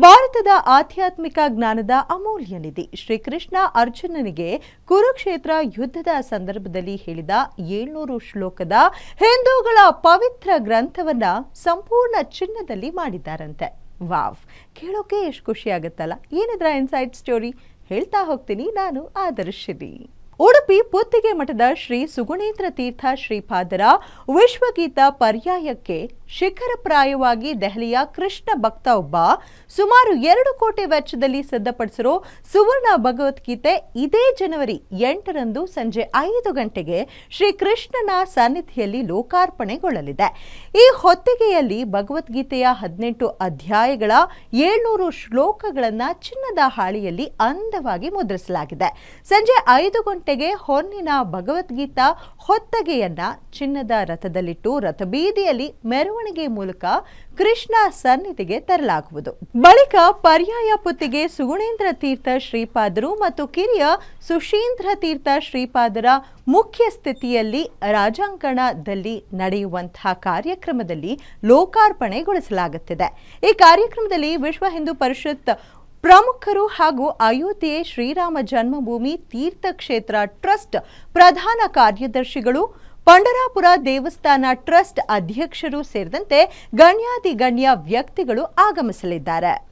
ಭಾರತದ ಆಧ್ಯಾತ್ಮಿಕ ಜ್ಞಾನದ ಅಮೂಲ್ಯ ನಿಧಿ ಶ್ರೀಕೃಷ್ಣ ಅರ್ಜುನನಿಗೆ ಕುರುಕ್ಷೇತ್ರ ಯುದ್ಧದ ಸಂದರ್ಭದಲ್ಲಿ ಹೇಳಿದ ಏಳ್ನೂರು ಶ್ಲೋಕದ ಹಿಂದೂಗಳ ಪವಿತ್ರ ಗ್ರಂಥವನ್ನ ಸಂಪೂರ್ಣ ಚಿನ್ನದಲ್ಲಿ ಮಾಡಿದ್ದಾರಂತೆ. ವಾವ್! ಕೇಳೋಕೆ ಎಷ್ಟು ಖುಷಿ ಆಗುತ್ತಲ್ಲ ಏನಿದ್ರ ಇನ್ಸೈಡ್ ಸ್ಟೋರಿ ಹೇಳ್ತಾ ಹೋಗ್ತೀನಿ ನಾನು ಆದರ್ಶಿನಿ. ಉಡುಪಿ ಪುತ್ತಿಗೆ ಮಠದ ಶ್ರೀ ಸುಗುಣೇಂದ್ರ ತೀರ್ಥ ಶ್ರೀಪಾದರ ವಿಶ್ವಗೀತ ಪರ್ಯಾಯಕ್ಕೆ ಶಿಖರಪ್ರಾಯವಾಗಿ ದೆಹಲಿಯ ಕೃಷ್ಣ ಭಕ್ತ ಒಬ್ಬ ಸುಮಾರು ಎರಡು ಕೋಟಿ ವೆಚ್ಚದಲ್ಲಿ ಸಿದ್ಧಪಡಿಸಿರೋ ಸುವರ್ಣ ಭಗವದ್ಗೀತೆ ಇದೇ ಜನವರಿ ಎಂಟರಂದು ಸಂಜೆ ಐದು ಗಂಟೆಗೆ ಶ್ರೀ ಕೃಷ್ಣನ ಸನ್ನಿಧಿಯಲ್ಲಿ ಲೋಕಾರ್ಪಣೆಗೊಳ್ಳಲಿದೆ. ಈ ಹೊತ್ತಿಗೆಯಲ್ಲಿ ಭಗವದ್ಗೀತೆಯ ಹದಿನೆಂಟು ಅಧ್ಯಾಯಗಳ ಏಳ್ನೂರು ಶ್ಲೋಕಗಳನ್ನು ಚಿನ್ನದ ಹಾಳಿಯಲ್ಲಿ ಅಂದವಾಗಿ ಮುದ್ರಿಸಲಾಗಿದೆ. ಸಂಜೆ ಐದು ಗಂಟೆಗೆ ಹೊನ್ನಿನ ಭಗವದ್ಗೀತಾ ಹೊತ್ತಗೆಯನ್ನ ಚಿನ್ನದ ರಥದಲ್ಲಿಟ್ಟು ರಥಬೀದಿಯಲ್ಲಿ ಮೆರವಣಿಗೆ ಮೂಲಕ ಕೃಷ್ಣ ಸನ್ನಿಧಿಗೆ ತರಲಾಗುವುದು. ಬಳಿಕ ಪರ್ಯಾಯ ಪುತ್ತಿಗೆ ಸುಗುಣೇಂದ್ರ ತೀರ್ಥ ಶ್ರೀಪಾದರು ಮತ್ತು ಕಿರಿಯ ಸುಶೀಂದ್ರ ತೀರ್ಥ ಶ್ರೀಪಾದರ ಮುಖ್ಯ ಸ್ಥಿತಿಯಲ್ಲಿ ರಾಜಾಂಗಣದಲ್ಲಿ ನಡೆಯುವಂತಹ ಕಾರ್ಯಕ್ರಮದಲ್ಲಿ ಲೋಕಾರ್ಪಣೆಗೊಳಿಸಲಾಗುತ್ತಿದೆ. ಈ ಕಾರ್ಯಕ್ರಮದಲ್ಲಿ ವಿಶ್ವ ಹಿಂದೂ ಪರಿಷತ್ ಪ್ರಮುಖರು ಹಾಗೂ ಅಯೋಧ್ಯೆ ಶ್ರೀರಾಮ ಜನ್ಮಭೂಮಿ ತೀರ್ಥಕ್ಷೇತ್ರ ಟ್ರಸ್ಟ್ ಪ್ರಧಾನ ಕಾರ್ಯದರ್ಶಿಗಳು ಪಂಡರಾಪುರ ದೇವಸ್ಥಾನ ಟ್ರಸ್ಟ್ ಅಧ್ಯಕ್ಷರು ಸೇರಿದಂತೆ ಗಣ್ಯಾತಿಗಣ್ಯ ವ್ಯಕ್ತಿಗಳು ಆಗಮಿಸಲಿದ್ದಾರೆ.